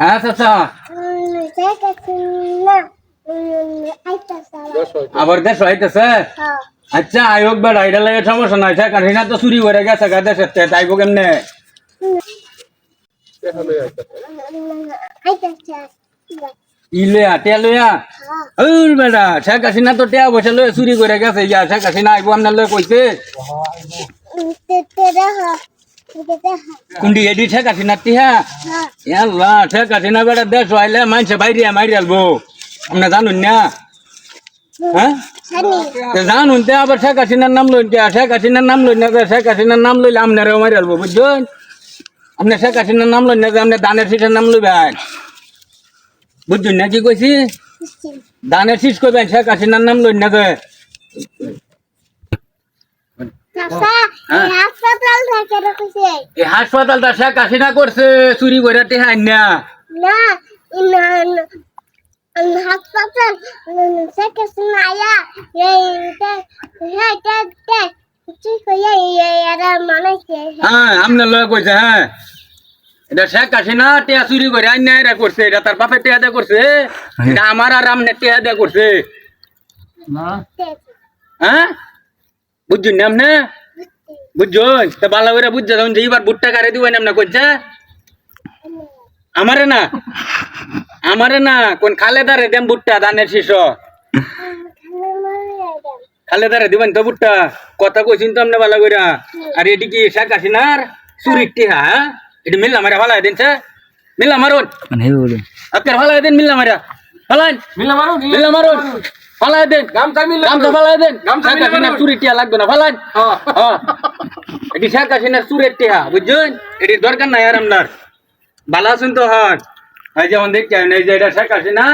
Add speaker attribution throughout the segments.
Speaker 1: হ্যাঁ চাচা
Speaker 2: আবার।
Speaker 1: আবার দেশ হইতেছে
Speaker 2: হ্যাঁ।
Speaker 1: আচ্ছা আয়োগ বেড়া এটা লাগে সমস্যা নাই সে কারণ না তো চুরি করে গেছে গা দেশের তে তাইব কেমনে
Speaker 2: উম, আইতাছে।
Speaker 1: ই লইয়া টিয়া লইয়া
Speaker 2: হ্যাঁ।
Speaker 1: ওর বেড়া শেখ হাসিনা তো টিয়া বসে লয়ে চুরি করে গেছে ইয়া শেখ হাসিনা আইব আপনার লয়ে কইছে
Speaker 2: উম, তে- তে দেখো। তে দেখো।
Speaker 1: কুন্ডি এডি শেখ হাসিনা টিহা
Speaker 2: হ্যাঁ।
Speaker 1: ইয়াল্লা শেখ হাসিনা বেড়া দেশ আইলে মানুষে বাইরে মারি আলবো আপনি জানুন না হ্যাঁ
Speaker 2: জানি।
Speaker 1: তো জানুন তে আবার শেখ হাসিনার নাম লইন কে শেখ হাসিনার নাম লইন না যে শেখ হাসিনার নাম লইলে আপনারও মারি আলবো বুঝছেন আপনি শেখ হাসিনার নাম লইন না যে আপনি দানের শীষের নাম লইবেন বুঝছেন না কি কইছি
Speaker 2: বুঝছি।
Speaker 1: দানের শীষ করবেন শেখ হাসিনার নাম লইন না যে
Speaker 2: চাচা,
Speaker 1: হ্যাঁ।
Speaker 2: এই হাসপাতাল থেকে রেখেছে।
Speaker 1: এই হাসপাতালটা শেখ হাসিনা করছে চুরি করে টেহাই না
Speaker 2: না, ইনা, উম, হাসপাতাল উম, থেকে শোনায়া, এই, তে- হ্যাঁ, তে- তে- ঠিক হয়ে এই- এরা মানাইছে।
Speaker 1: হ্যাঁ আপনার লয় কইছে হ্যাঁ। এটা শেখ হাসিনা টেয়া চুরি করে আইন এরা করছে এটা তার বাপের টেয়া দেয়া করছে এটা আমার আর আমনে টেয়া দেয়া করছে।
Speaker 2: তে-
Speaker 1: হ্যাঁ? বুঝছেন না? আপনি বুঝছেন? তা ভালো করে বুঝছে তখন যে এবার ভুট্টা কারে দিবেন আপনি কইছে? আমারে না? আমারে না? কোন খালেদারে দেম ভুট্টা ধানের
Speaker 2: একদম।
Speaker 1: খালেদারে দিবেন তো ভুট্টা? কথা কইছেন তো আপনি ভালো করে আর এটি কি শেখ হাসিনার চুরির টিহা হ্যাঁ? এটি মিল্লা মারা ভালো দিন স্যার মিল্লা মারুন। আপনার ভালো দিন মিল্লা মারা ভালাইন
Speaker 3: মিলা মারো নি
Speaker 1: মারুন। ভালাই দেন।
Speaker 3: গামছা মিলা
Speaker 1: দেন। চুরির লাগবে না
Speaker 3: হ্যাঁ
Speaker 1: এটি শেখ হাসিনার চুরের টিহা বুঝছেন? এটির দরকার নাই আর আপনার ভালো আছেন তো হন এই যেমন দেখছেন এই যে এটা শেখ হাসিনা।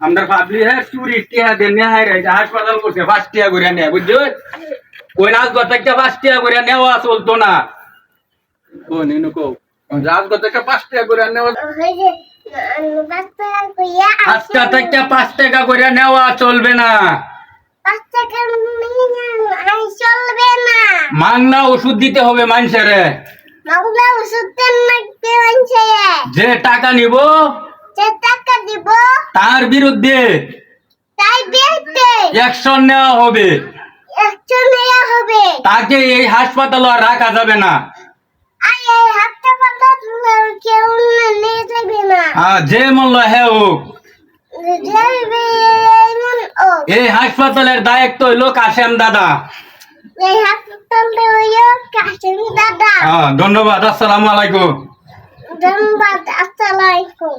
Speaker 1: আমরা ভাবলি হ্যাঁ চুরি টিহা দেন না হ্যাঁ রে, এটা হাসপাতাল করছে ফার্স্ট টিহা করে নেয় বুঝছেন? ওই রাজগর থেকে ফার্স্ট টিহা করে নেওয়া চলতো না।
Speaker 3: ও নিনু কো রাজগর থেকে করে নেওয়া
Speaker 2: আসে।
Speaker 1: থেকে পাঁচ টাকা করে নেওয়া চলবে না।
Speaker 2: পাঁচ
Speaker 1: মাংনা ওষুধ দিতে হবে মানুষের। যে টাকা নিব
Speaker 2: টাকা
Speaker 1: তার বিরুদ্ধে অ্যাকশন নেওয়া হবে।
Speaker 2: একশো নেওয়া হবে।
Speaker 1: তাকে এই হাসপাতালে আর রাখা যাবে না। যে মূল্য হোক। এই হাসপাতালের দায়িত্ব হইল কাশেম দাদা। ধন্যবাদ আসসালামু আলাইকুম।
Speaker 2: ধন্যবাদ আসসালামাইকুম